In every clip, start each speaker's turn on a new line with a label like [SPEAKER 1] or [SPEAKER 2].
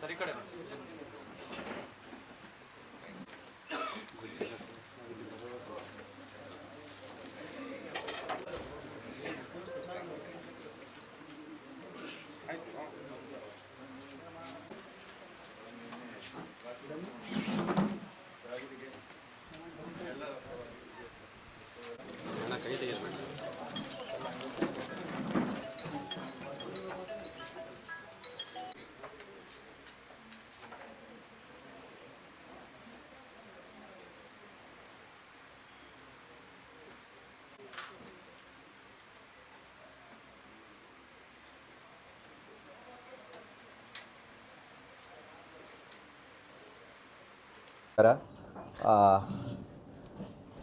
[SPEAKER 1] ಸರಿ ಕಡೆ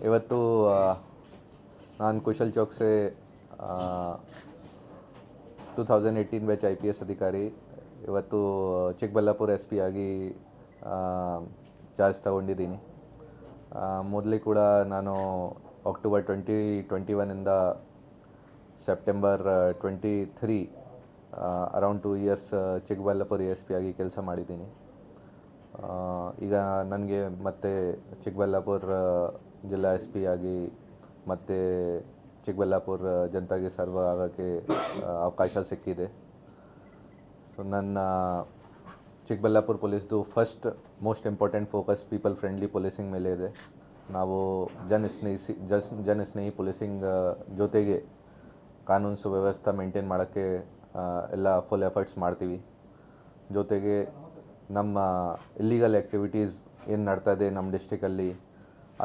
[SPEAKER 1] ಇವತ್ತು ನಾನು Kushal Chowksey two thousand eighteen batch I P S ಅಧಿಕಾರಿ. ಇವತ್ತು, ಚಿಕ್ಕಬಳ್ಳಾಪುರ ಎಸ್ ಪಿ ಆಗಿ ಚಾರ್ಜ್ ತಗೊಂಡಿದ್ದೀನಿ. ಮೊದಲೇ ಕೂಡ ನಾನು October twenty twenty ಒನ್ನಿಂದ September twenty three around two years Chikkaballapur S P ಆಗಿ ಕೆಲಸ ಮಾಡಿದ್ದೀನಿ. ಈಗ ನನಗೆ ಮತ್ತೆ ಚಿಕ್ಕಬಳ್ಳಾಪುರ ಜಿಲ್ಲಾ ಎಸ್ ಪಿ ಆಗಿ ಮತ್ತೆ ಚಿಕ್ಕಬಳ್ಳಾಪುರ ಜನತಾಗೆ ಸರ್ವ್ ಆಗೋಕ್ಕೆ ಅವಕಾಶ ಸಿಕ್ಕಿದೆ. ಸೊ ನನ್ನ Chikkaballapur ಪೊಲೀಸ್ದು first most important focus people friendly policing ಮೇಲೆ ಇದೆ. ನಾವು ಜನ ಸ್ನೇಹಿಸಿ ಜಸ್, ಜನ ಸ್ನೇಹಿ ಪೊಲೀಸಿಂಗ್ ಜೊತೆಗೆ ಕಾನೂನು ಸುವ್ಯವಸ್ಥೆ ಮೇಂಟೈನ್ ಮಾಡೋಕ್ಕೆ ಎಲ್ಲ ಫುಲ್ ಎಫರ್ಟ್ಸ್ ಮಾಡ್ತೀವಿ. ಜೊತೆಗೆ ನಮ್ಮ ಇಲ್ಲಿಗಲ್ ಆ್ಯಕ್ಟಿವಿಟೀಸ್ ಏನು ನಡ್ತಾ ಇದೆ ನಮ್ಮ ಡಿಸ್ಟಿಕಲ್ಲಿ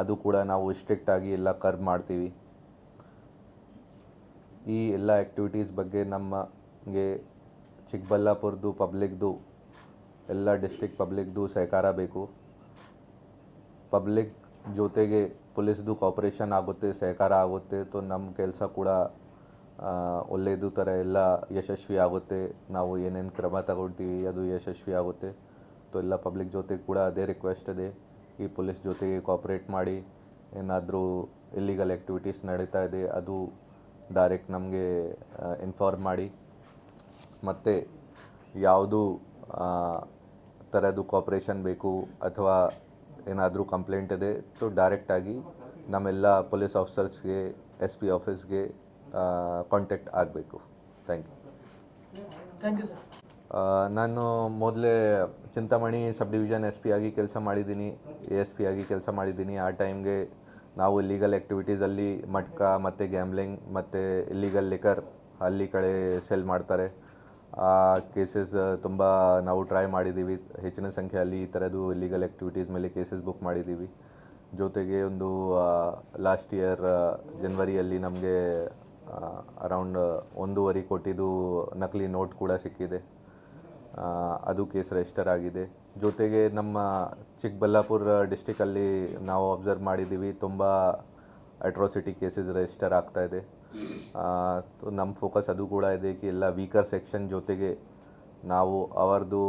[SPEAKER 1] ಅದು ಕೂಡ ನಾವು ಸ್ಟ್ರಿಕ್ಟಾಗಿ ಎಲ್ಲ ಕರ್ವ್ ಮಾಡ್ತೀವಿ. ಈ ಎಲ್ಲ ಆ್ಯಕ್ಟಿವಿಟೀಸ್ ಬಗ್ಗೆ ನಮಗೆ ಚಿಕ್ಕಬಳ್ಳಾಪುರದ್ದು ಪಬ್ಲಿಕ್ದು ಎಲ್ಲ ಡಿಸ್ಟಿಕ್ ಪಬ್ಲಿಕ್ದು ಸಹಕಾರ ಬೇಕು. ಪಬ್ಲಿಕ್ ಜೊತೆಗೆ ಪೊಲೀಸ್ದು ಕಾಪ್ರೇಷನ್ ಆಗುತ್ತೆ, ಸಹಕಾರ ಆಗುತ್ತೆ ತೊ ನಮ್ಮ ಕೆಲಸ ಕೂಡ ಒಳ್ಳೆಯದು ಥರ ಎಲ್ಲ ಯಶಸ್ವಿ ಆಗುತ್ತೆ. ನಾವು ಏನೇನು ಕ್ರಮ ತಗೊಳ್ತೀವಿ, ಅದು ಯಶಸ್ವಿ ಆಗುತ್ತೆ. ತೊ ಎಲ್ಲ ಪಬ್ಲಿಕ್ ಜೊತೆ ಕೂಡ ಅದೇ ರಿಕ್ವೆಸ್ಟ್ ಇದೆ. ಈ ಪೊಲೀಸ್ ಜೊತೆಗೆ ಕೋಪ್ರೇಟ್ ಮಾಡಿ, ಏನಾದರೂ ಇಲ್ಲಿಗಲ್ ಆ್ಯಕ್ಟಿವಿಟೀಸ್ ನಡೀತಾ ಇದೆ, ಅದು ಡೈರೆಕ್ಟ್ ನಮಗೆ ಇನ್ಫಾರ್ಮ್ ಮಾಡಿ. ಮತ್ತು ಯಾವುದು ಥರದ್ದು ಕೋಪ್ರೇಷನ್ ಬೇಕು ಅಥವಾ ಏನಾದರೂ ಕಂಪ್ಲೇಂಟ್ ಇದೆ ಸೊ ಡೈರೆಕ್ಟಾಗಿ ನಮ್ಮೆಲ್ಲ ಪೊಲೀಸ್ ಆಫೀಸರ್ಸ್ಗೆ ಎಸ್ ಪಿ ಆಫೀಸ್ಗೆ ಕಾಂಟ್ಯಾಕ್ಟ್ ಆಗಬೇಕು. Thank you
[SPEAKER 2] thank you sir
[SPEAKER 1] ನಾನು ಮೊದಲೇ Chintamani sub division S P ಆಗಿ ಕೆಲಸ ಮಾಡಿದ್ದೀನಿ, ಎ ಎಸ್ ಪಿ ಆಗಿ ಕೆಲಸ ಮಾಡಿದ್ದೀನಿ. ಆ ಟೈಮ್ಗೆ ನಾವು ಲೀಗಲ್ ಆ್ಯಕ್ಟಿವಿಟೀಸಲ್ಲಿ ಮಟ್ಕ, ಮತ್ತು ಗ್ಯಾಮ್ಲಿಂಗ್ ಮತ್ತು ಇಲ್ಲಿಗಲ್ ಲಿಕರ್ ಅಲ್ಲಿ ಕಡೆ ಸೆಲ್ ಮಾಡ್ತಾರೆ. ಆ ಕೇಸಸ್ ತುಂಬ ನಾವು ಟ್ರೈ ಮಾಡಿದ್ದೀವಿ. ಹೆಚ್ಚಿನ ಸಂಖ್ಯೆಯಲ್ಲಿ ಈ ಥರದ್ದು ಇಲ್ಲಿಗಲ್ ಆ್ಯಕ್ಟಿವಿಟೀಸ್ ಮೇಲೆ ಕೇಸಸ್ ಬುಕ್ ಮಾಡಿದ್ದೀವಿ. ಜೊತೆಗೆ ಒಂದು ಲಾಸ್ಟ್ ಇಯರ್ ಜನ್ವರಿಯಲ್ಲಿ ನಮಗೆ ಅರೌಂಡ್ ಒಂದೂವರೆ ಕೋಟಿದು ನಕಲಿ ನೋಟ್ ಕೂಡ ಸಿಕ್ಕಿದೆ. ಅದು ಕೇಸ್ ರಿಜಿಸ್ಟರ್ ಆಗಿದೆ. ಜೊತೆಗೆ ನಮ್ಮ ಚಿಕ್ಕಬಳ್ಳಾಪುರ ಡಿಸ್ಟಿಕಲ್ಲಿ ನಾವು ಅಬ್ಸರ್ವ್ ಮಾಡಿದ್ದೀವಿ, ತುಂಬ ಅಟ್ರಾಸಿಟಿ ಕೇಸಸ್ ರಿಜಿಸ್ಟರ್ ಆಗ್ತಾ ಇದೆ. ನಮ್ಮ ಫೋಕಸ್ ಅದು ಕೂಡ ಇದೆ ಕಿ ಎಲ್ಲ ವೀಕರ್ ಸೆಕ್ಷನ್ ಜೊತೆಗೆ ನಾವು ಅವರದು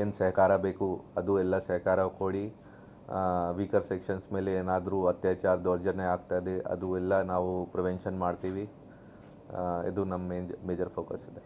[SPEAKER 1] ಏನು ಸಹಕಾರ ಬೇಕು ಅದು ಎಲ್ಲ ಸಹಕಾರ ಕೊಡಿ. ವೀಕರ್ ಸೆಕ್ಷನ್ಸ್ ಮೇಲೆ ಏನಾದರೂ ಅತ್ಯಾಚಾರ ದೌರ್ಜನ್ಯ ಆಗ್ತಾ ಇದೆ, ಅದು ಎಲ್ಲ ನಾವು ಪ್ರಿವೆನ್ಷನ್ ಮಾಡ್ತೀವಿ. ಇದು ನಮ್ಮ ಮೇಜರ್ ಫೋಕಸ್ ಇದೆ.